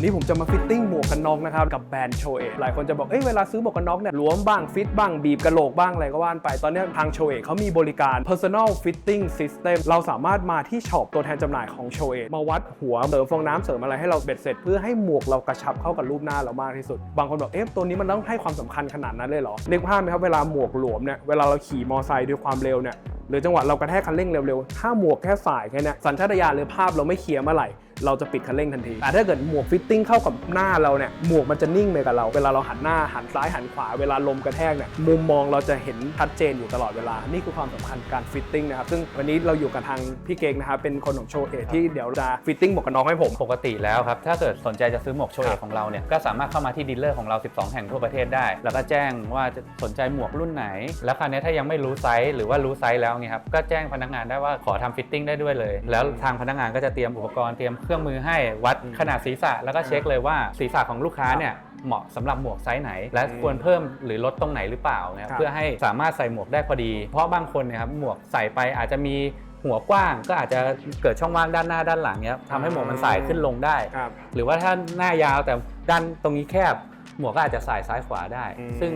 วันนี้ผมจะมาฟิตติ้งหมวกกันน็อกนะครับกับแบรนด์โชเอะหลายคนจะบอกเอ้ยเวลาซื้อหมวกกันน็อกเนี่ยหลวมบ้างฟิตบ้างบีบกระโหลกบ้างอะไรก็ว่านไป ตอนนี้ทางโชเอะเขามีบริการ personal fitting system เราสามารถมาที่ช็อปตัวแทนจำหน่ายของโชเอะมาวัดหัวเสริมฟองน้ำเสริมอะไรให้เราเบ็ดเสร็จ เพื่อให้หมวกเรากระชับเข้ากับรูปหน้าเรามากที่สุด บางคนบอกเอ๊ะตัวนี้มันต้องให้ความสำคัญขนาดนั้นเลยเหรอนึกภาพไหมครับเวลาหมวกหลวมเนี่ยเวลาเราขี่มอไซค์ด้วยความเร็วเนี่ยหรือจังหวะเรากระแทกคันเร่งเร็วๆถ้าหมวกแค่สายแค่นี้สัญชาตญาณหรือภาพเราไม่เคลียร์เมื่อไหร่ เราจะปิดคันเร่งทันทีแต่ถ้าเกิดหมวกฟิตติ้งเข้ากับหน้าเราเนี่ยหมวกมันจะนิ่งไปกับเรา เวลาเราหันหน้าหันซ้ายหันขวาเวลาลมกระแทกเนี่ยมุมมองเราจะเห็นชัดเจนอยู่ตลอดเวลา นี่คือความสำคัญการฟิตติ้งนะครับซึ่งวันนี้เราอยู่กับทางพี่เก่งนะครับเป็นคนของโชว์เอที่เดี๋ยวจะฟิตติ้งหมวกกันน็อกให้ผมปกติแล้วครับถ้าเกิดสนใจจะซื้อหมวกโชว์เอของเราเนี่ยก็สามารถเข้ามาที่ดีลเลอร์ของเรา 12 แห่งทั่วประเทศได้ แล้วก็แจ้งว่าจะสนใจหมวกรุ่นไหน แล้วคราวนี้ถ้ายังไม่รู้ไซส์หรือว่ารู้ไซส์แล้วเนี่ยครับก็แจ้งพนักงานได้ว่าขอทำฟิตติ้งได้ด้วยเลย แล้วทางพนักงานก็จะเตรียมอุปกรณ์เตรียมเครื่องมือให้วัดขนาดศีรษะ แล้วก็เช็คเลยว่าศีรษะของลูกค้าเนี่ยเหมาะสำหรับหมวกไซส์ไหน และอืมควรเพิ่มหรือลดตรงไหนหรือเปล่านะครับครับเพื่อให้สามารถใส่หมวกได้พอดี เพราะบางคนเนี่ยครับหมวกใส่ไปอาจจะมีหัวกว้างก็อาจจะเกิดช่องว่างด้านหน้าด้านหลังเนี้ยทำให้หมวกมันสายขึ้นลงได้ครับหรือว่าถ้าหน้ายาวแต่ด้านตรงนี้แคบ หมวกก็อาจจะสายซ้ายขวาได้อืมซึ่ง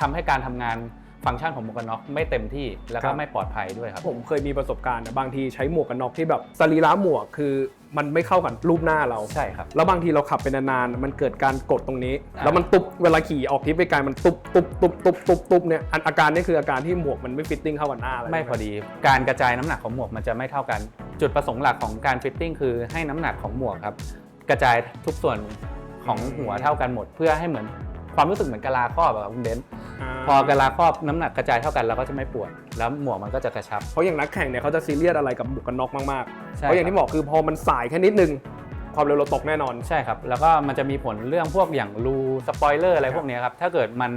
ทำให้การทำงานฟังก์ชันของหมวกกันน็อกไม่เต็มที่แล้วครัก็บไม่ปลอดภัยด้วยครับ ผมเคยมีประสบการณ์นะบางทีใช้หมวกกันน็อกที่แบบสรีระหมวกคือ มันไม่เข้ากับรูปหน้าเรา ใช่ครับ แล้วบางทีเราขับไปนานๆ มันเกิดการกดตรงนี้อ่าแล้วมันตุบเวลาขี่ออกทริปไปไกลมันตุบตุบตุบตุบตุบตุบเนี่ยอันอาการนี้คืออาการที่หมวกมันไม่ฟิตติ้งเข้ากับหน้าเลยไม่พอดี การกระจายน้ำหนักของหมวกมันจะไม่เท่ากัน จุดประสงค์หลักของการฟิตติ้งคือให้น้ำหนักของหมวกครับ กระจายทุกส่วนของหัวเท่ากันหมด เพื่อให้เหมือน ความรู้สึกเหมือนกะลาครอบอะครับคุณเบนซ์าพอกะลาครอบน้ำหนักกระจายเท่ากันเราก็จะไม่ปวด แล้วหมวกมันก็จะกระชับ เพราะอย่างนักแข่งเนี่ยเขาจะซีเรียสอะไรกับหมวกกันน็อกมากๆ ใช่เพราะอย่างครับที่บอกคือพอมันสายแค่นิดนึง ความเร็วเราตกแน่นอน ใช่ครับ แล้วก็มันจะมีผลเรื่องพวกอย่างรูสปอยเลอร์อะไรครับพวกเนี้ยครับ ถ้าเกิดมัน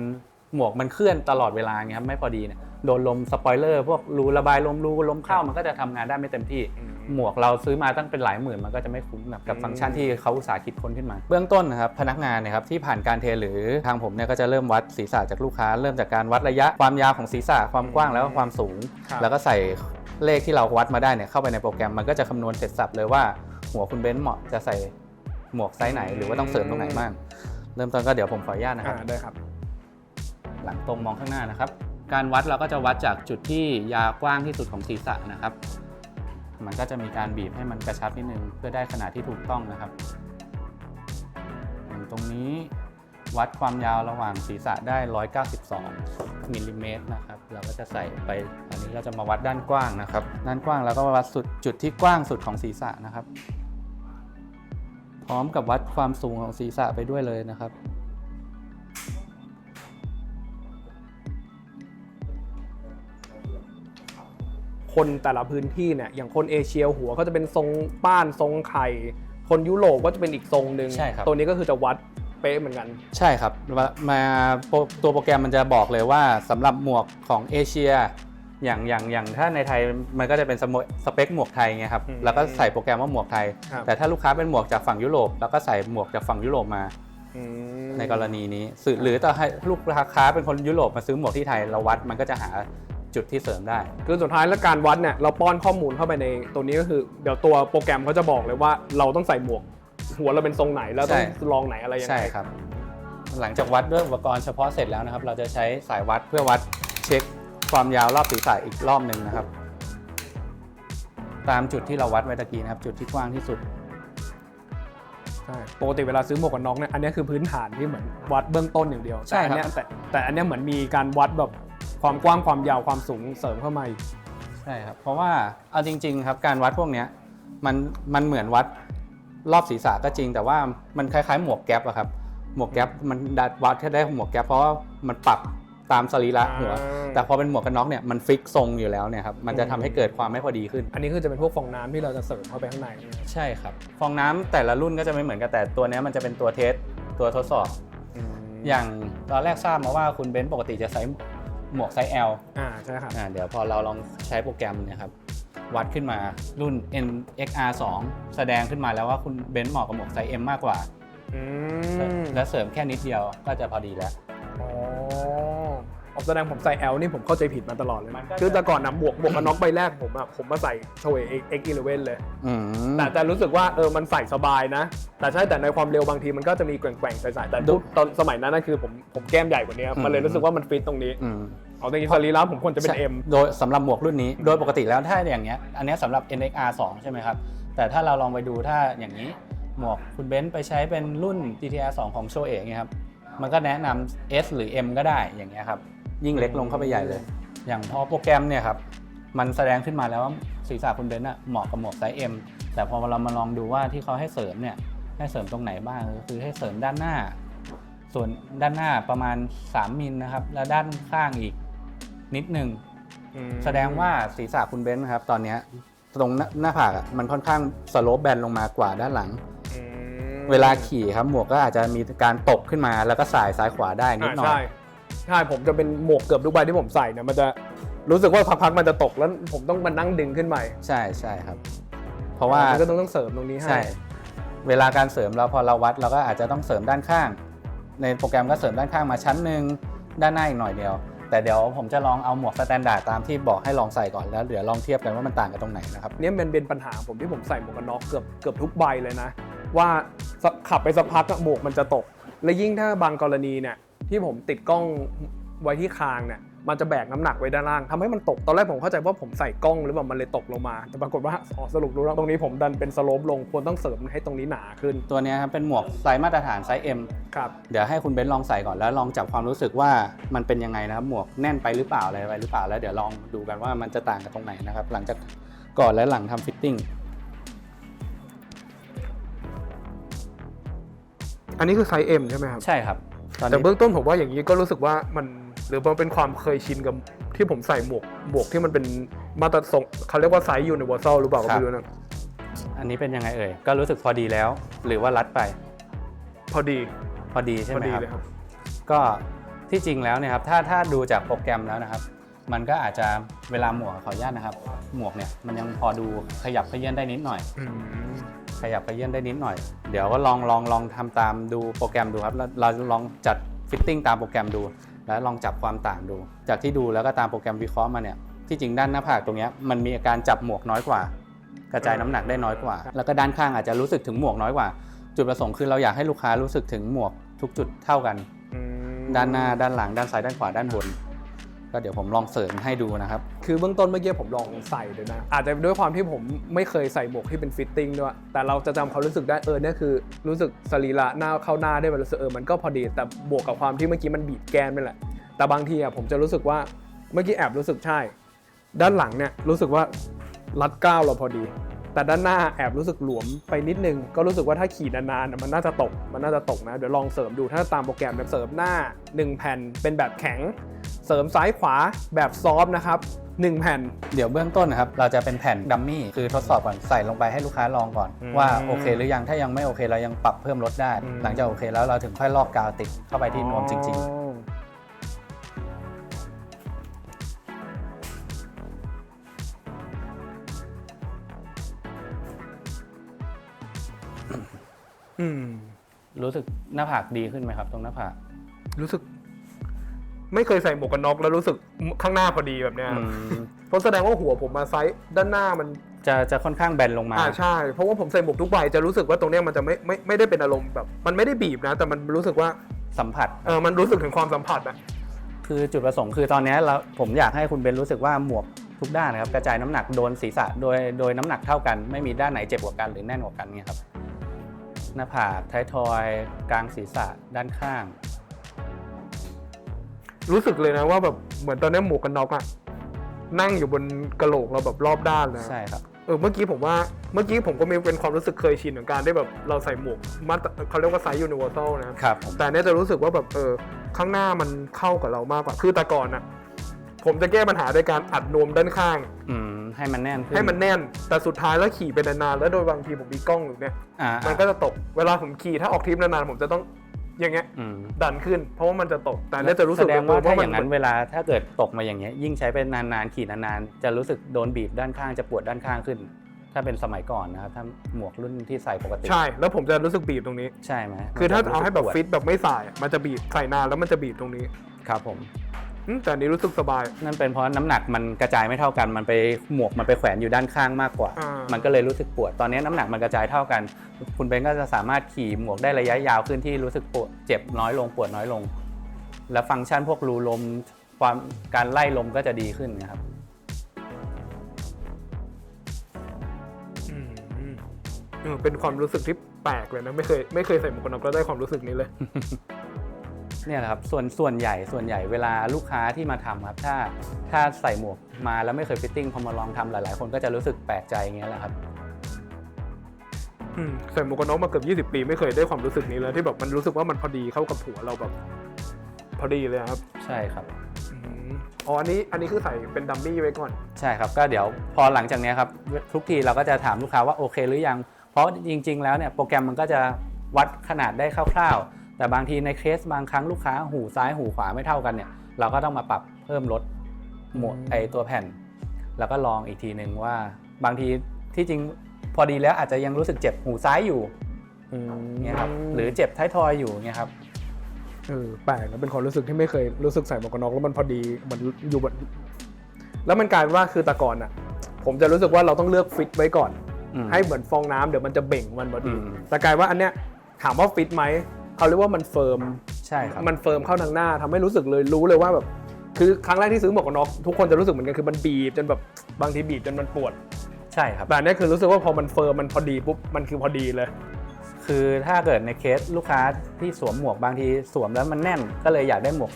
หมวกมันเคลื่อนตลอดเวลาเงี้ยครับไม่พอดีเนี่ยโดนลมสปอยเลอร์พวกรูระบายลมรูลมเข้ามันก็จะทำงานได้ไม่เต็มที่ หมวกเราซื้อมาตั้งเป็นหลายหมื่นมันก็จะไม่คุ้มกับกับอืมฟังก์ชันที่เขาอุตสาห์คิดค้นขึ้นมา เบื้องต้นนะครับพนักงานเนะครับที่ผ่านการเทรนหรือทางผมเนี่ยก็จะเริ่มวัดศีรษะจากลูกค้า เริ่มจากการวัดระยะความยาวของศีรษะความกว้างแล้วก็ความสูงครับแล้วก็ใส่เลขที่เราวัดมาได้เนี่ยเข้าไปในโปรแกรมมันก็จะคำนวณเสร็จสับเลยว่าหัวคุณเบนซ์เหมาะจะใส่หมวกไซส์ไหน หรือว่าต้องเสริมตรงไหนบ้างเริ่มต้นก็เดี๋ยวผมขออนุญาตนะครับอ่าได้ครับ หลังตรงมองข้างหน้านะครับ การวัดเราก็จะวัดจากจุดที่ยาวกว้างที่สุดของศีรษะนะครับ มันก็จะมีการบีบให้มันกระชับนิดนึงเพื่อได้ขนาดที่ถูกต้องนะครับอย่างตรงนี้วัดความยาวระหว่างศีรษะได้ 192มิลลิเมตรนะครับ เราก็จะใส่ไป อันนี้เราจะมาวัดด้านกว้างนะครับ ด้านกว้างแล้วก็วัดสุดจุดที่กว้างสุดของศีรษะนะครับ พร้อมกับวัดความสูงของศีรษะไปด้วยเลยนะครับ คนแต่ละพื้นที่เนี่ยอย่างคนเอเชียหัวก็จะเป็นทรงป้านทรงไข่ คนยุโรปก็จะเป็นอีกทรงหนึ่งใช่ครับ ตัวนี้ก็คือจะวัดเป๊ะเหมือนกัน ใช่ครับมามาโปรตัวโปรแกรมมันจะบอกเลยว่าสำหรับหมวกของเอเชีย อย่างอย่างอย่างถ้าในไทยมันก็จะเป็นสโมสเปคหมวกไทยไงครับอืมแล้วก็ใส่โปรแกรมว่าหมวกไทย ครับ แต่ถ้าลูกค้าเป็นหมวกจากฝั่งยุโรปแล้วก็ใส่หมวกจากฝั่งยุโรปมาอืมในกรณีนี้สื่อหรือต่อให้ลูกค้าเป็นคนยุโรปมาซื้อหมวกที่ไทยเราวัดมันก็จะหา จุดที่เสริมได้ คือสุดท้ายแล้วการวัดเนี่ยเราป้อนข้อมูลเข้าไปในตัวนี้ก็คือ เดี๋ยวตัวโปรแกรมเขาจะบอกเลยว่าเราต้องใส่หมวก หัวเราเป็นทรงไหนแล้วต้องใช่ลองไหนอะไรยังไงใช่ครับ หลังจากวัดด้วยอุปกรณ์เฉพาะเสร็จแล้วนะครับ เราจะใช้สายวัดเพื่อวัดเช็คความยาวรอบศีรษะอีกรอบหนึ่งนะครับ ตามจุดที่เราวัดไว้ตะกี้นะครับ จุดที่กว้างที่สุดใช่ปกติเวลาซื้อหมวกกันน็อกเนี่ยอันนี้คือพื้นฐานที่เหมือนวัดเบื้องต้นอย่างเดียวใช่แต่อัครับเนี้ยแต่แต่อันเนี้ยเหมือนมีการวัดแบบ ความกว้างความยาวความสูงเสริมเข้ามาอีก ใช่ครับ เพราะว่าเอาจริง ๆ ครับการวัดพวกเนี้ยมันมันเหมือนวัดรอบศีรษะก็จริง แต่ว่ามันคล้ายๆ หมวกแก๊ปอะครับ หมวกแก๊ปมันดัดวัดแค่ได้หมวกแก๊ปเพราะว่ามันปรับตามสรีระหัว อ่า แต่พอเป็นหมวกกันน็อกเนี่ยมันฟิกทรงอยู่แล้วเนี่ยครับมันจะทำให้เกิดความไม่พอดีขึ้น อันนี้คือจะเป็นพวกฟองน้ำที่เราจะเสริมเข้าไปข้างในใช่ครับ ฟองน้ำแต่ละรุ่นก็จะไม่เหมือนกันแต่ตัวเนี้ยมันจะเป็นตัวเทสตัวทดสอบอืมอย่างตอนแรกทราบมาว่าคุณเบนซ์ปกติจะใช้ หมวกไซส์ L อ่าใช่ครับอ่าเดี๋ยวพอเราลองใช้โปรแกรมเนี่ยครับวัดขึ้นมารุ่น NXR 2 แสดงขึ้นมาแล้วว่าคุณเบนซ์เหมาะกับหมวกไซส์ M มากกว่า อืมและเสริมแค่นิดเดียวก็จะพอดีแล้วอ๋อ ผมแสดงผมใส่ L นี่ผมเข้าใจผิดมาตลอดเลย มันก็ คือแต่ก่อนนะหมวกหมวกกันน็อกใบแรกผมอะผมมาใส่โชเอ X11 เลย อืม แต่แต่รู้สึกว่าเออมันใส่สบายนะ แต่ใช่แต่ในความเร็วบางทีมันก็จะมีแกว่งๆใส่ๆแต่ดูตอนสมัยนั้นนะคือผมผมแก้มใหญ่กว่านี้ครับมันเลยอืมรู้สึกว่ามันฟิตตรงนี้ อืม เอาจริงๆสรีระผมควรจะเป็น M โดยสำหรับหมวกรุ่นนี้ โดยปกติแล้วถ้าอย่างเงี้ย อันเนี้ยสำหรับ NXR 2 ใช่ไหมครับ แต่ถ้าเราลองไปดูถ้าอย่างนี้ หมวกคุณเบนซ์ไปใช้เป็นรุ่น GTR 2 ของโชเอะเงี้ยครับ มันก็แนะนำ S หรือ M ก็ได้อย่างเงี้ยครับ ยิ่งเล็กลงเข้าไปใหญ่เลย อย่างพอโปรแกรมเนี่ยครับ มันแสดงขึ้นมาแล้วว่าศีรษะคุณเบนซ์อะเหมาะกับหมวกไซส์ M แต่พอเรามาลองดูว่าที่เขาให้เสริมเนี่ยให้เสริมตรงไหนบ้างก็คือให้เสริมด้านหน้า ส่วนด้านหน้าประมาณ 3มิลนะครับ แล้วด้านข้างอีกนิดหนึ่งแสดงว่าศีรษะคุณเบนซ์นะครับ ตอนเนี้ยตรงหน้าหน้าผากอะมันค่อนข้างสโลปแบนลงมากว่าด้านหลังอืมเวลาขี่ครับหมวกก็อาจจะมีการตกขึ้นมาแล้วก็สายซ้ายขวาได้นิดอ่าหน่อใช่ย ใช่ผมจะเป็นหมวกเกือบทุกใบที่ผมใส่เนี่ยมันจะรู้สึกว่าพักๆมันจะตกแล้วผมต้องมานั่งดึงขึ้นใหม่ใช่ใช่ครับ เพราะว่านก็ต้องต้องเสริมตรงนี้ให้ใช่ เวลาการเสริมเราพอเราวัดเราก็อาจจะต้องเสริมด้านข้าง ในโปรแกรมก็เสริมด้านข้างมาชั้นหนึ่งด้านหน้าอีกหน่อยเดียว แต่เดี๋ยวผมจะลองเอาหมวกสแตนดาร์ดตามที่บอกให้ลองใส่ก่อนแล้วเดี๋ยวลองเทียบกันว่ามันต่างกันตรงไหนนะครับเนี่ยมันเป็นปัญหาผมที่ผมใส่หมวกกันน็อกเกือบเกือบทุกใบเลยนะ ว่าสักขับไปสักพักอะหมวกมันจะตก และยิ่งถ้าบางกรณีเนี่ย ที่ผมติดกล้องไว้ที่คางเนี่ยมันจะแบกน้ำหนักไว้ด้านล่างทำให้มันตกตอนแรกผมเข้าใจว่าผมใส่กล้องหรือเปล่ามันเลยตกลงมา แต่ปรากฏว่าอ๋อสรุปรู้แล้วตรงนี้ผมดันเป็นสโลปลงควรต้องเสริมให้ตรงนี้หนาขึ้น ตัวเนี้ยครับเป็นหมวกไซส์มาตรฐานไซส์ M ครับเดี๋ยวให้คุณเบนซ์ลองใส่ก่อนแล้วลองจับความรู้สึกว่ามันเป็นยังไงนะครับหมวกแน่นไปหรือเปล่าอะไรไปหรือเปล่าแล้วเดี๋ยวลองดูกันว่ามันจะต่างกันตรงไหนนะครับหลังจากก่อนและหลังทำฟิตติ้งอันนี้คือไซส์ M ใช่ไหมครับใช่ครับ ตอนแต่นี้เบื้องต้นผมว่าอย่างนี้ก็รู้สึกว่ามันหรือมันเป็นความเคยชินกับที่ผมใส่หมวกหมวกที่มันเป็นมาตรฐานเขาเรียกว่าไซส์ยูนิเวอร์แซลหรือเปล่าก็ไม่รู้นะอันนี้เป็นยังไงเอ่ย ก็รู้สึกพอดีแล้ว หรือว่ารัดไปพอดีพอดีใช่พอไหมดีครับ เลยครับ ก็ที่จริงแล้วเนี่ยครับถ้าถ้าดูจากโปรแกรมแล้วนะครับ มันก็อาจจะเวลาหมวกขออนุญาตนะครับ หมวกเนี่ยมันยังพอดูขยับขยื่นได้นิดหน่อย อืม ขยับขยื่นได้นิดหน่อย เดี๋ยวก็ลองลองลองทำตามดูโปรแกรมดูครับแล้วเราลองจัดฟิตติ้งตามโปรแกรมดู แล้วลองจับความต่างดู จากที่ดูแล้วก็ตามโปรแกรมวิเคราะห์มาเนี่ยที่จริงด้านหน้าผากตรงเนี้ยมันมีอาการจับหมวกน้อยกว่า กระจายน้ำหนักได้น้อยกว่า แล้วก็ด้านข้างอาจจะรู้สึกถึงหมวกน้อยกว่า จุดประสงค์คือเราอยากให้ลูกค้ารู้สึกถึงหมวกทุกจุดเท่ากันอืมด้านหน้าด้านหลังด้านซ้ายด้านขวาด้านบน ก็เดี๋ยวผมลองเสริมให้ดูนะครับ คือเบื้องต้นเมื่อกี้ผมลองใส่เลยนะ อาจจะด้วยความที่ผมไม่เคยใส่หมวกที่เป็นฟิตติ้งด้วย แต่เราจะจำความรู้สึกได้เออเนี่ยคือรู้สึกสรีระหน้าเข้าหน้าได้มันรู้สึกเออมันก็พอดี แต่บวกกับความที่เมื่อกี้มันบีบแก้มนี่แหละ แต่บางทีอะผมจะรู้สึกว่าเมื่อกี้แอบรู้สึกใช่ ด้านหลังเนี่ยรู้สึกว่ารัดก้าวเราพอดี แต่ด้านหน้าแอบรู้สึกหลวมไปนิดนึง ก็รู้สึกว่าถ้าขี่นานๆอะมันน่าจะตก มันน่าจะตกนะ เดี๋ยวลองเสริมดู ถ้าตามโปรแกรมแบบเสริมหน้า 1 แผ่นเป็นแบบแข็ง เสริมซ้ายขวาแบบซอฟต์นะครับ1แผ่น เดี๋ยวเบื้องต้นนะครับ เราจะเป็นแผ่นดัมมี่คือทดสอบก่อนใส่ลงไปให้ลูกค้าลองก่อน อืมว่าโอเคหรือยังถ้ายังไม่โอเคเรายังปรับเพิ่มลดได้ อืม หลังจากโอเคแล้วเราถึงค่อยลอกกาวติดเข้าไปที่นวมจริงอ๋ออืมๆรู้สึกหน้าผากดีขึ้นไหมครับ ตรงหน้าผากรู้สึก ไม่เคยใส่หมวกกันน็อกแล้วรู้สึกข้างหน้าพอดีแบบเนี้ยอืมเพราะแสดงว่าหัวผมมาไซส์ด้านหน้ามันจะจะค่อนข้างแบนลงมาอ่าใช่ เพราะว่าผมใส่หมวกทุกใบจะรู้สึกว่าตรงเนี้ยมันจะไม่ไม่ไม่ได้เป็นอารมณ์แบบ มันไม่ได้บีบนะ แต่มันรู้สึกว่าสัมผัสเออมันรู้สึกถึงความสัมผัสอะคือจุดประสงค์คือตอนนี้เราผมอยากให้คุณเบนรู้สึกว่าหมวกทุกด้านนะครับกระจายน้ำหนักโดนศีรษะโดยโดยน้ำหนักเท่ากัน ไม่มีด้านไหนเจ็บกว่ากันหรือแน่นกว่ากันเนี่ยครับหน้าผากท้ายทอย กลางศีรษะด้านข้าง รู้สึกเลยนะว่าแบบเหมือนตอนเนี้ยหมวกกันน็อกอะนั่งอยู่บนกระโหลกเราแบบรอบด้านเลยใช่ครับเออเมื่อกี้ผมว่าเมื่อกี้ผมก็มีเป็นความรู้สึกเคยชินของการได้แบบเราใส่หมวกมาตรเขาเรียกว่าไซส์ยูนิเวอร์แซลนะครับครับผมแต่อันเนี้ยจะรู้สึกว่าแบบเออข้างหน้ามันเข้ากับเรามากกว่าคือแต่ก่อนอะผมจะแก้ปัญหาโดยการอัดนวมด้านข้างอืมให้มันแน่นขึ้นให้มันแน่น แต่สุดท้ายแล้วขี่ไปนานๆแล้วโดยบางทีผมมีกล้องอยู่เนี่ยอ่ามันก็จะตกเวลาผมขี่ถ้าออกทริปนานๆผมจะต้อง อย่างเงี้ยอืมดันขึ้น เพราะว่ามันจะตกแต่อันเนี้ยจะรู้สึกแสดงว่าเออถ้ามัอย่างนั้นเวลาถ้าเกิดตกมาอย่างเงี้ยยิ่งใช้เป็นนานๆขี่นานๆจะรู้สึกโดนบีบด้านข้างจะปวดด้านข้างขึ้น ถ้าเป็นสมัยก่อนนะครับถ้าหมวกรุ่นที่ใส่ปกติใช่ แล้วผมจะรู้สึกบีบตรงนี้ ใช่ไหมคือถ้ามันจะเอาให้แบบรู้สึกปวดฟิตแบบไม่ใส่อะมันจะบีบใส่นานแล้วมันจะบีบตรงนี้ ครับผมอืม แต่อันนี้รู้สึกสบาย นั่นเป็นเพราะน้ำหนักมันกระจายไม่เท่ากัน มันไปหมวกมันไปแขวนอยู่ด้านข้างมากกว่า อ่ามั มันก็เลยรู้สึกปวด ตอนนี้น้ำหนักมันกระจายเท่ากัน คุณเบนก็จะสามารถขี่หมวกได้ระยะยาวขึ้นที่รู้สึกปวดเจ็บน้อยลงปวดน้อยลง และฟังก์ชันพวกรูลมความการไล่ลมก็จะดีขึ้นนะครับ อืมเออเป็นความรู้สึกที่แปลกเลยนะ ไม่เคยไม่เคยใส่หมวกกันน็อกแล้วได้ความรู้สึกนี้เลย เนี่ยแหละครับส่วนส่วนใหญ่ส่วนใหญ่เวลาลูกค้าที่มาทำครับถ้าถ้าใส่หมวกมาแล้วไม่เคยฟิตติ้งพอมาลองทำหลาย ๆ คนก็จะรู้สึกแปลกใจอย่างเงี้ยแหละครับ อืมใส่หมวกกันน็อกมาเกือบ20 ปีไม่เคยได้ความรู้สึกนี้เลยที่แบบมันรู้สึกว่ามันพอดีเข้ากับหัวเราแบบ พอดีเลยครับใช่ครับ อืมอ๋ออันนี้อันนี้คือใส่เป็นดัมมี่ไว้ก่อน ใช่ครับก็เดี๋ยวพอหลังจากเนี้ยครับทุกทีเราก็จะถามลูกค้าว่าโอเคหรือยัง เพราะจริง ๆ แล้วเนี่ยโปรแกรมมันก็จะวัดขนาดได้คร่าวๆ แต่บางทีในเคสบางครั้งลูกค้าหูซ้ายหูขวาไม่เท่ากันเนี่ยเราก็ต้องมาปรับเพิ่มลดหมวดอืมไอตัวแผ่น แล้วก็ลองอีกทีหนึ่งว่า บางทีที่จริงพอดีแล้วอาจจะยังรู้สึกเจ็บหูซ้ายอยู่อืมเนี่ยครับหรือเจ็บท้ายทอยอยู่เนี่ยครับเออแปลกนะเป็นความรู้สึกที่ไม่เคยรู้สึกใส่หมวกกันน็อกแล้วมันพอดีเหมันอยู่แบบแล้วมันกลายเป็นว่าคือแต่ก่อนอะ ผมจะรู้สึกว่าเราต้องเลือกฟิตไว้ก่อนอืมให้เหมือนฟองน้ำเดี๋ยวมันจะเบ่งมันพอดีอืมแต่กลายว่าอันเนี้ยถามว่าฟิตไหม เขาเรียกว่ามันเฟิร์มใช่ครับมันเฟิร์มเข้าทางหน้าทำให้รู้สึกเลยรู้เลยว่าแบบคือครั้งแรกที่ซื้อหมวกกันน็อกทุกคนจะรู้สึกเหมือนกันคือมันบีบจนแบบบางทีบีบจนมันปวด ใช่ครับแต่อันเนี้ยคือรู้สึกว่าพอมันเฟิร์มมันพอดีปุ๊บมันคือพอดีเลย คือถ้าเกิดในเคสลูกค้าที่สวมหมวกบางทีสวมแล้วมันแน่นก็เลยอยากได้หมวก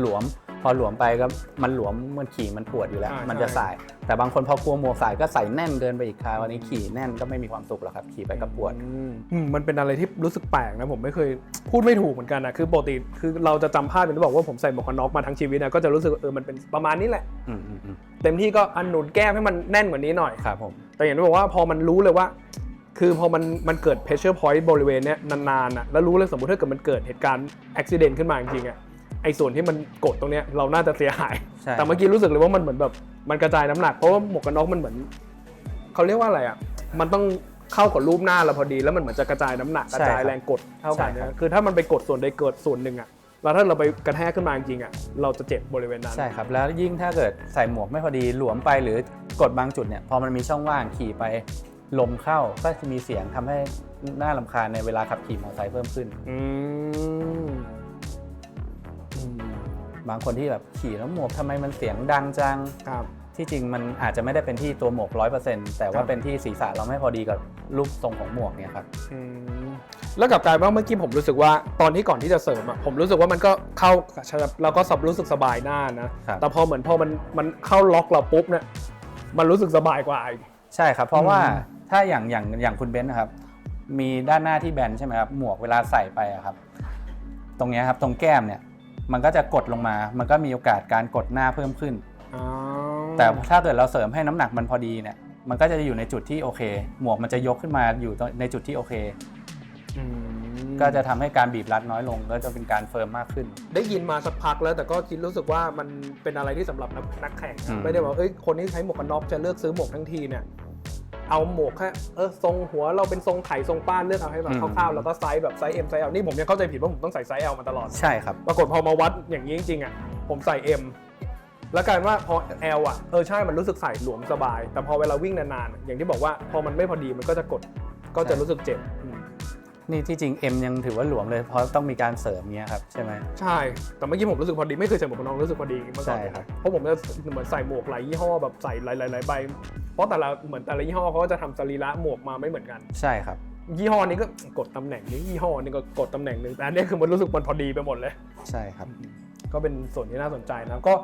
หลวมพ อหลวมไปก็มันหลวมมันขี่มันปวดอยู่แล้วอ่ามันจะใช่สาย แต่บางคนพอกลัวหมวกสายก็ใส่แน่นเกินไปอีกคราววันนี้ขี่แน่นก็ไม่มีความสุขหรอกครับ ขี่ไปก็ปวดอืมอืมมันเป็นอะไรที่รู้สึกแปลกนะผมไม่เคยพูดไม่ถูกเหมือนกันนะคือปกติคือเราจะจำภาพเป็นที่บอกว่าผมใส่หมวกกันน็อกมาทั้งชีวิตนะก็จะรู้สึกว่าเออมันเป็นประมาณนี้แหละอืมอืมอืมเต็มที่ก็อันหนุนแก้มให้มันแน่นกว่านี้หน่อยครับผมแต่อย่างที่บอกว่าพอมันรู้เลยว่าคือพอมันมันเกิด pressure point บริเวณเนี้ยนานๆอะแล้วรู้เลยสมมติถ้าเกิดมันเกิดเหตุการณ์อุบิเหตุขึ้นมาจริงๆอะ ไอ้ส่วนที่มันกดตรงเนี้ยเราน่าจะเสียหาย ใช่ แต่เมื่อกี้รู้สึกเลยว่ามันเหมือนแบบมันกระจายน้ำหนักเพราะว่าหมวกกันน็อกมันเหมือนเขาเรียกว่าอะไรอะมันต้องเข้ากับรูปหน้าเราพอดี แล้วมันเหมือนจะกระจายน้ำหนักกระจายแรงกดเท่ากันนะคือถ้ามันไปกดส่วนใดเกิดส่วนหนึ่งอะแล้วถ้าเราไปกระแทกขึ้นมาจริงๆอะเราจะเจ็บบริเวณนั้น ใช่ครับ แล้วยิ่งถ้าเกิดใส่หมวกไม่พอดีหลวมไปหรือกดบางจุดเนี่ยพอมันมีช่องว่างขี่ไปลมเข้าก็จะมีเสียงทำให้น่าลำคาญในเวลาขับขี่มอเตอร์ไซค์เพิ่มขึ้น อืมอืม บางคนที่แบบขี่แล้วหมวกทำไมมันเสียงดังจัง ครับ ที่จริงมันอาจจะไม่ได้เป็นที่ตัวหมวก100%แต่คว่ารับเป็นที่ศีรษะเราไม่พอดีกับรูปทรงของหมวกเนี่ยครับ อืมแล้วกลับกลายว่าเมื่อกี้ผมรู้สึกว่าตอนที่ก่อนที่จะเสริมอะผมรู้สึกว่ามันก็เข้าเราก็สับรู้สึกสบายหน้านะครับ แต่พอเหมือนพอมันมันเข้าล็อกเราปุ๊บเนี่ยมันรู้สึกสบายกว่าอีก ใช่ครับ เพราะว่าอืมถ้าอย่างอย่างอย่างคุณเบนซ์นะครับ มีด้านหน้าที่แบนใช่ไหมครับ หมวกเวลาใส่ไปอะครับ ตรงเนี้ยครับ ตรงแก้มเนี่ย มันก็จะกดลงมา มันก็มีโอกาสการกดหน้าเพิ่มขึ้นอ๋อแต่ถ้าเกิดเราเสริมให้น้ำหนักมันพอดีเนี่ย มันก็จะอยู่ในจุดที่โอเค หมวกมันจะยกขึ้นมาอยู่ในจุดที่โอเคอืมก็จะทำให้การบีบรัดน้อยลง ก็จะเป็นการเฟิร์มมากขึ้น ได้ยินมาสักพักแล้วแต่ก็คิดรู้สึกว่ามันเป็นอะไรที่สำหรับนักนักแข่งอืมไม่ได้บอกเอ้ยคนที่ใช้หมวกกันน็อกจะเลือกซื้อหมวกทั้งทีเนี่ย เอาหมวกแค่เออทรงหัวเราเป็นทรงไข่ทรงป้านเลือกเอาให้แบบคร่าวๆแล้วก็ไซส์แบบไซส์ M ไซส์ L นี่ผมยังเข้าใจผิดว่าผมต้องใส่ไซส์ L มาตลอด ใช่ครับ ปรากฏพอมาวัดอย่างนี้จริงๆอะผมใส่ M แล้วกลายเป็นว่าพอ L อะเออใช่มันรู้สึกใส่หลวมสบาย แต่พอเวลาวิ่งนานๆอะอย่างที่บอกว่าพอมันไม่พอดีมันก็จะกดก็จะใช่รู้สึกเจ็บอืม นี่ที่จริง M ยังถือว่าหลวมเลยเพราะต้องมีการเสริมเนี้ยครับใช่ไหม ใช่ แต่เมื่อกี้ผมรู้สึกพอดี ไม่เคยใส่หมวกกันน็อกรู้สึกพอดีเมื่อก่อนใช่ครับ เพราะผมจะเหมือนใส่หมวกหลายยี่ห้อแบบใส่หลายๆๆใบ เพราะแต่ละเหมือนแต่ละยี่ห้อเขาก็จะทำสรีระหมวกมาไม่เหมือนกัน ใช่ครับ ยี่ห้อนี้ก็กดตำแหน่งนี้ยี่ห้อนี้ก็กดตำแหน่งหนึ่งแต่อันนี้คือมันรู้สึกมันพอดีไปหมดเลย ใช่ครับ ก็เป็นส่วนที่น่าสนใจนะก็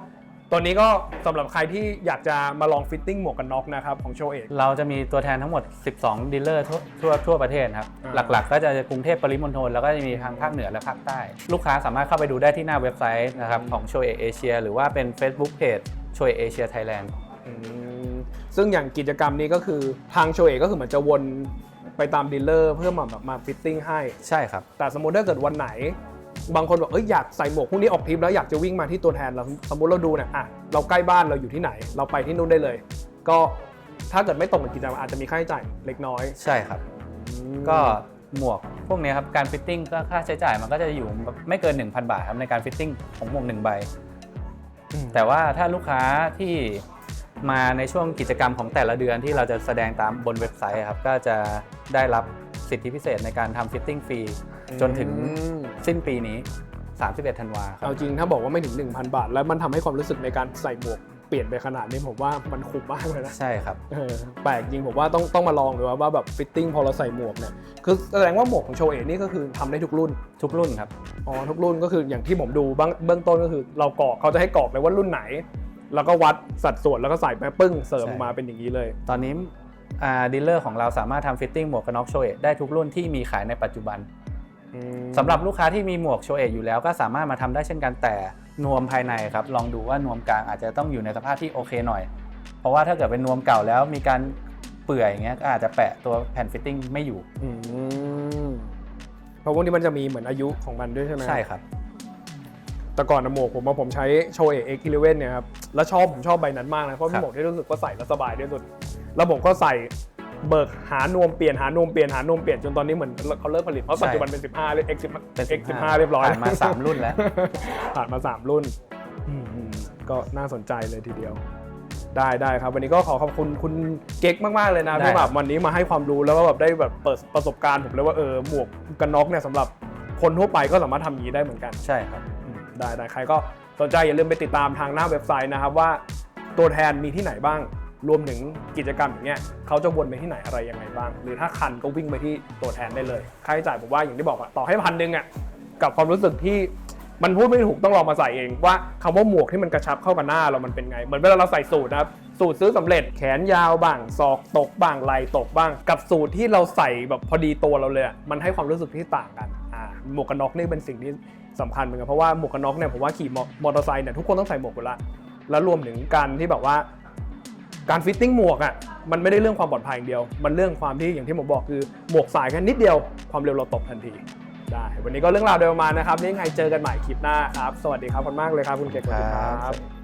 ตอนนี้ก็สำหรับใครที่อยากจะมาลองฟิตติ้งหมวกกันน็อกนะครับของโชว์เอก เราจะมีตัวแทนทั้งหมด 12 ดีลเลอร์ทั่วทั่วทั่วประเทศครับ อ่า หลักๆ ก็จะกรุงเทพปริมณฑลแล้วก็จะมีทางภาคเหนือและภาคใต้ ลูกค้าสามารถเข้าไปดูได้ที่หน้าเว็บไซต์นะครับของโชเอเอเชียหรือว่าเป็น Facebook Page โชเอเชียไทยแลนด์ อืมซึ่งอย่างกิจกรรมนี้ก็คือทางโชว์เอกก็คือเหมือนจะวนไปตามดีลเลอร์เพื่อมาแบบมาฟิตติ้งให้ ใช่ครับ แต่สมมติถ้าเกิดวันไหน บางคนบอกเอ้ยอยากใส่หมวกพวกนี้ออกทริปแล้วอยากจะวิ่งมาที่ตัวแทนเราสมมติเราดูเนี่ยอะเราใกล้บ้านเราอยู่ที่ไหน เราไปที่นู่นได้เลย ก็ถ้าเกิดไม่ตรงกับกิจกรรมอาจจะมีค่าใช้จ่ายเล็กน้อยใช่ครับ ก็หมวกพวกเนี้ยครับการฟิตติ้งก็ค่าใช้จ่ายมันก็จะอยู่ไม่เกิน 1,000 บาทครับในการฟิตติ้งของหมวกหนึ่งใบอืมแต่ว่าถ้าลูกค้าที่มาในช่วงกิจกรรมของแต่ละเดือนที่เราจะแสดงตามบนเว็บไซต์ครับก็จะได้รับ สิทธิพิเศษในการทำฟิตติ้งฟรีจนถึงอืมสิ้นปีนี้ 31 ธันวาครัเอาบจริงถ้าบอกว่าไม่ถึง 1,000 บาท แล้วมันทำให้ความรู้สึกในการใส่หมวกเปลี่ยนไปขนาดนี้ผมว่ามันคุ้มมากเลยนะ ใช่ครับเออแปลกจริงผมว่าต้องต้องมาลองดูว่าว่าแบบฟิตติ้งพอเราใส่หมวกเนี่ยคือแสดงว่าหมวกของโชเอะนี่ก็คือทำได้ทุกรุ่นทุกรุ่นครับอ๋อทุกรุ่นก็คืออย่างที่ผมดูบ้างเบื้องต้นก็คือ เรากรอกเขาจะให้กรอกเลยว่ารุ่นไหน แล้วก็วัดสัดส่วนแล้วก็ใส่ไปปึ้งเสริมใช่ออกมาเป็นอย่างนี้เลย ตอนนี้ ดีลเลอร์ของเราสามารถทำฟิตติ้งหมวกกันน็อกโชเอะได้ทุกรุ่นที่มีขายในปัจจุบันสำหรับลูกค้าที่มีหมวกโชเอะอยู่แล้วก็สามารถมาทำได้เช่นกันแต่นวมภายในครับลองดูว่านวมกลางอาจจะต้องอยู่ในสภาพที่โอเคหน่อย เพราะว่าถ้าเกิดเป็นนวมเก่าแล้วมีการเปื่อยอย่างเงี้ยก็อาจจะแปะตัวแผ่นฟิตติ้งไม่อยู่อืมเพราะพวกนี้มันจะมีเหมือนอายุของมันด้วยใช่ไหมใช่ครับ แต่ก่อนนะหมวกผมว่าผมใช้โชเอะ X11 เนี่ยครับแล้วชอบผมชอบใบนั้นมากนะเพราะคเป็รันบหมวกที่รู้สึกว่าใส่แล้วสบายที่สุด แล้วผมก็ใส่เบิกหานวมเปลี่ยนหานวมเปลี่ยนหานวมเปลี่ยนจนตอนนี้เหมือนเขาเลิกผลิตเพราะปัจจุบันเป็น 15เลย X10 เป็น X15 เรียบร้อยผ่านมา 3 รุ่นแล้ว ผ่านมา 3 รุ่นอืมก็น่าสนใจเลยทีเดียว ได้ได้ครับ วันนี้ก็ขอขอบคุณคุณเก๊กมาก ๆ เลยนะได้ที่คแบรับบวันนี้มาให้ความรู้แล้วก็แบบได้แบบเปิดประสบการณ์ผมเลยว่าเออหมวกกันน็อกเนี่ยสำหรับคนทั่วไปก็สามารถทำอย่างนี้ได้เหมือนกันใช่ครับอืมได้ได้ใครก็สนใจอย่าลืมไปติดตามทางหน้าเว็บไซต์นะครับว่าตัวแทนมีที่ไหนบ้าง รวมถึงกิจกรรมอย่างเงี้ยเขาจะวนไปที่ไหนอะไรยังไงบ้าง หรือถ้าคันก็วิ่งไปที่ตัวแทนได้เลยค่าใช้จ่ายผมว่าอย่างที่บอกอะต่อให้พันหนึ่งอะกับความรู้สึกที่มันพูดไม่ถูกต้องลองมาใส่เองว่าคำว่าหมวกที่มันกระชับเข้ากับหน้าเรามันเป็นไง เหมือนเวลาเราใส่สูทนะครับสูทซื้อสำเร็จแขนยาวบ้างศอกตกบ้างไหลตกบ้าง กับสูทที่เราใส่แบบพอดีตัวเราเลยมันให้ความรู้สึกที่ต่างกันอ่าหมวกกันน็อกนี่เป็นสิ่งที่สำคัญเหมือนกันเพราะว่าหมวกกันน็อกเนี่ยผมว่าขี่มอเตอร์ไซค์เนี่ยทุกคนต้องใส่หมวกอยู่ล้วแล้วรวมถึงการที่แบบว่า การฟิตติ้งหมวกอะมันไม่ได้เรื่องความปลอดภัยอย่างเดียว มันเรื่องความที่อย่างที่ผมบอกคือหมวกสายแค่นิดเดียวความเร็วเราตกทันทีได้วันนี้ก็เรื่องราวโดยประมาณนะครับนี่ไงเจอกันใหม่คลิปหน้าครับ สวัสดีครับขอบคุณมากเลยครับคุณเกศสวัสดีครับ